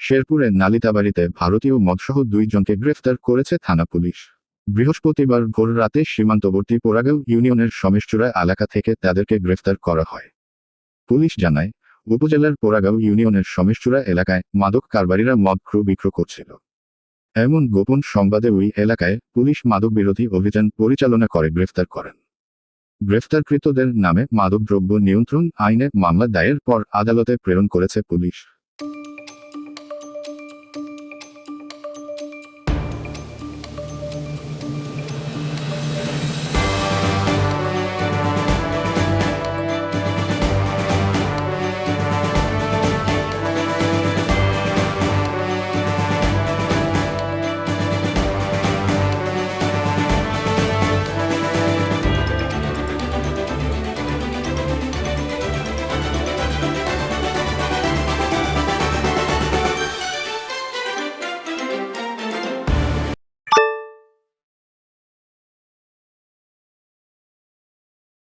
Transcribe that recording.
শেরপুরের নালিতাবাড়িতে ভারতীয় মদসহ দুইজনকে গ্রেফতার করেছে থানা পুলিশ। বৃহস্পতিবার ভোর রাতে সীমান্তবর্তী পোড়াগাঁও ইউনিয়নের সমেশচূড়া এলাকা থেকে তাদেরকে গ্রেফতার করা হয়। পুলিশ জানায়, উপজেলার পোড়াগাঁও ইউনিয়নের সমেশচূড়া এলাকায় মাদক কারবারিরা মদ ক্রু বিক্রয় করছিল। এমন গোপন সংবাদে ওই এলাকায় পুলিশ মাদক বিরোধী অভিযান পরিচালনা করে গ্রেফতার করেন। গ্রেফতারকৃতদের নামে মাদকদ্রব্য নিয়ন্ত্রণ আইনে মামলা দায়ের পর আদালতে প্রেরণ করেছে পুলিশ।